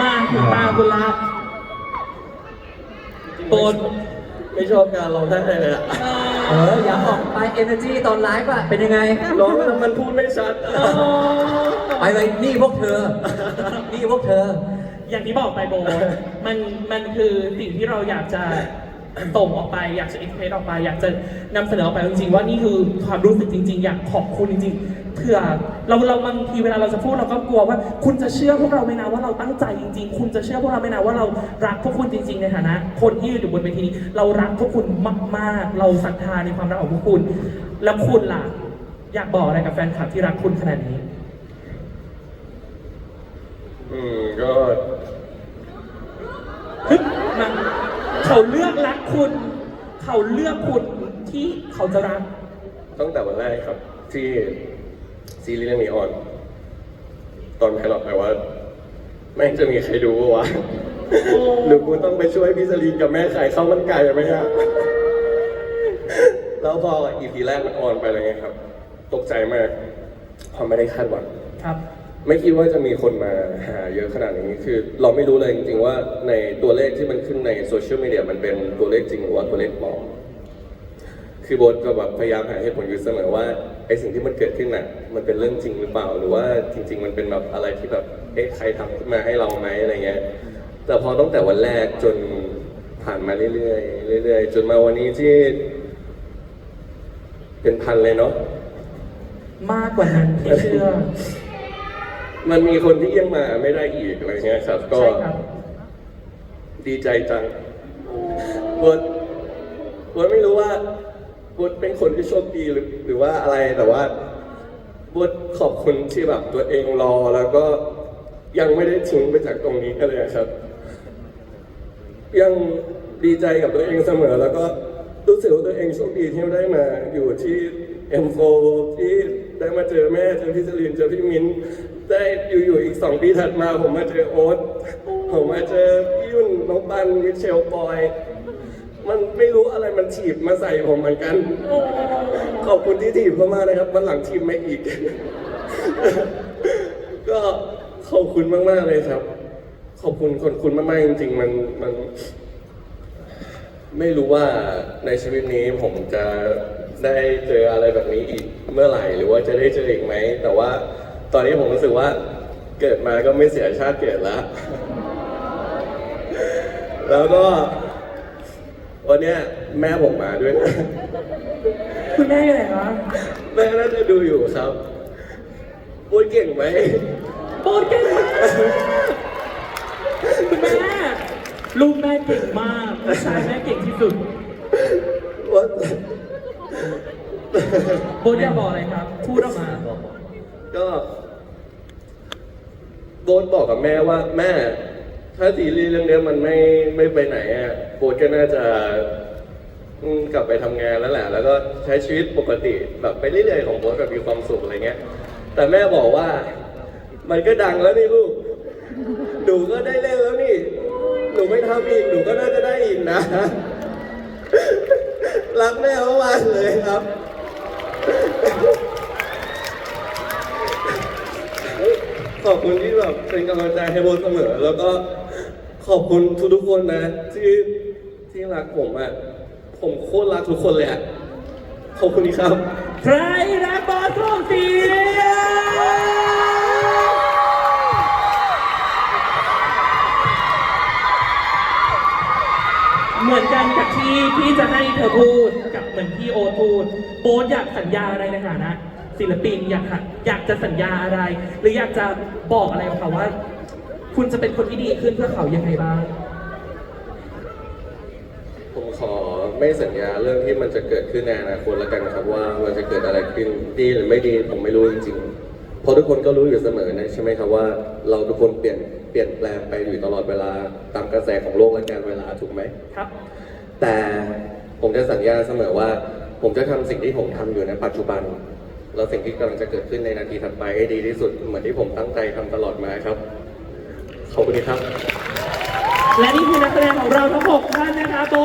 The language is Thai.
มาถึงตาคุณละโบนไม่ชอบการร้องไห้เลยอะเอออย่าออกไป energy ตอนไลฟ์อะเป็นยังไง ร้องแล้วมันพูดไม่ชัดอะไปเลยนี่พวกเธอ นี่พวกเธอ อย่างที่บอกไปโบนมันมันคือสิ่งที่เราอยากจะส่งออกไปอยากจะเอ็กเพรสออกไป อยากจะนำเสนอออกไปจริงๆว่านี่คือความรู้สึกจริง ๆ อยากขอบคุณจริงๆ เผื่อเราเราบางทีเวลาเราจะพูดเราก็กลัวว่า คุณจะเชื่อพวกเราไหมนะว่าเราตั้งใจจริง ๆ คุณจะเชื่อพวกเราไหมนะว่าเรารักพวกคุณจริง ๆ ในฐานะ คนที่ยืนอยู่บนเวทีนี้เรารักพวกคุณมาก ๆ เราศรัทธาในความรักของพวกคุณ แล้วคุณล่ะอยากบอกอะไรกับแฟนคลับที่รักคุณขนาดนี้ อืมก็ฮึบมาเขาเลือกรักคุณ เขาเลือกคุณที่เขาจะรัก ตั้งแต่วันแรกครับ ที่ ซีรีส์เรื่องนี้ออน ตอนไพลอตไปว่า แม่งจะมีใครดูปะวะหรือกูต้องไปช่วยพี่สลีนกับแม่ขายข้าวมันไก่ไหมฮะแล้วพออีพีแรกมันออนไปอะไรเงี้ยครับ ตกใจมากเพราะไม่ได้คาดหวังครับ ไม่คิดว่าจะมีคนมาหาเยอะขนาดนี้คือ เราไม่รู้เลยจริงๆว่าในตัวเลขที่มันขึ้นในโซเชียลมีเดียมันเป็นตัวเลขจริงหรือว่าตัวเลขปลอม คือโบทก็แบบพยายามหาเหตุผลอยู่เสมอว่าไอสิ่งที่มันเกิดขึ้นน่ะมันเป็นเรื่องจริงหรือเปล่าหรือว่าจริง ๆ มันเป็นแบบอะไรที่แบบเอ๊ะใครทำขึ้นมาให้เราไหมอะไรเงี้ยแต่พอตั้งแต่วันแรกจนผ่านมาเรื่อยๆเรื่อยๆจนมาวันนี้ที่ เป็นพันเลยเนาะ มากกว่านั้นที่เชื่อ มันมีคนที่ยังมาไม่ได้อีกอะไรเงี้ยครับ ก็ใช่ครับ ดีใจจังบทบทไม่รู้ว่า บทเป็นคนที่โชคดีหรือหรือว่าอะไรแต่ว่าบทขอบคุณที่แบบตัวเองรอแล้วก็ยังไม่ได้ทิ้งไปจากตรงนี้กันเลยครับ ยังดีใจกับตัวเองเสมอ แล้วก็รู้สึกว่าตัวเองโชคดีที่ได้มาอยู่ที่เอ็มโฟที่ได้มาเจอแม่เจอพี่สลินเจอพี่มิ้นได้อยู่ๆอีกสองปีถัดมา ผมมาเจอโอ๊ตผมมาเจอพี่ยุ่นน้องปันมิเชลปอย มันไม่รู้อะไรมันถีบมาใส่ผมเหมือนกัน ขอบคุณที่ถีบเข้ามานะครับมันหลังทีมมาอีก ก็ขอบคุณมากๆเลยครับ ขอบคุณขอบคุณมากๆจริง ๆ มันมัน ไม่รู้ว่าในชีวิตนี้ผมจะได้เจออะไรแบบนี้อีกเมื่อไหร่ หรือว่าจะได้เจออีกไหม แต่ว่าตอนนี้ผมรู้สึกว่าเกิดมาก็ไม่เสียชาติเกิดแล้ว แล้วก็ วันเนี้ยแม่ผมมาด้วยนะคุณแม่อยู่ไหนคะแม่น่าจะดูอยู่ครับพูดเก่งไหมโบนเก่งมากคุณแม่ลูกแม่เก่งมากลูกชายแม่เก่งที่สุดว่าโบนอยากบอกอะไรครับ พูดออกมา ก็โบทบอกกับแม่ว่าแม่ ถ้าซีรีส์เรื่องเนี้ยมันไม่ไม่ไปไหนอะโบทก็น่าจะอืมกลับไปทำงานแล้วแหละ แล้วก็ใช้ชีวิตปกติแบบไปเรื่อยๆของโบทแบบมีความสุขอะไรเงี้ย แต่แม่บอกว่า มันก็ดังแล้วนี่ลูก หนูก็ได้เล่นแล้วนี่ หนูไม่ทำอีก หนูก็น่าจะได้อีกนะ รักแม่มากๆเลยครับ ขอบคุณที่แบบเป็นกำลังใจให้โบเสมอ แล้วก็ ขอบคุณทุกๆคนนะ ที่ที่รักผมอะ ผมโคตรรักทุกคนเลยอะ ขอบคุณครับ ใครรักบอสส่งเสียงเหมือนกันกับที่พี่จะให้เธอพูดกับเหมือนที่โอตพูดโบสอยากสัญญาอะไรในฐานะศิลปินอยากอยากจะสัญญาอะไร หรืออยากจะบอกอะไรกับเขาว่า คุณจะเป็นคนที่ดีขึ้นเพื่อเขายังไงบ้าง ผมขอไม่สัญญาเรื่องที่มันจะเกิดขึ้นในอนาคตแล้วกันครับว่ามันจะเกิดอะไรขึ้นดีหรือไม่ดีผมไม่รู้จริงๆเพราะทุกคนก็รู้อยู่เสมอนะใช่ไหมครับว่าเราทุกคนเปลี่ยนเปลี่ยนแปลงไปอยู่ตลอดเวลาตามกระแสของโลกและการเวลาถูกไหมครับ แต่ผมจะสัญญาเสมอว่า ผมจะทำสิ่งที่ผมทำอยู่ในปัจจุบัน แล้วสิ่งที่กำลังจะเกิดขึ้นในนาทีถัดไปให้ดีที่สุดเหมือนที่ผมตั้งใจทำตลอดมาครับ ขอบคุณครับ และนี่คือนักแสดงของเราทั้งหกท่านนะคะโบ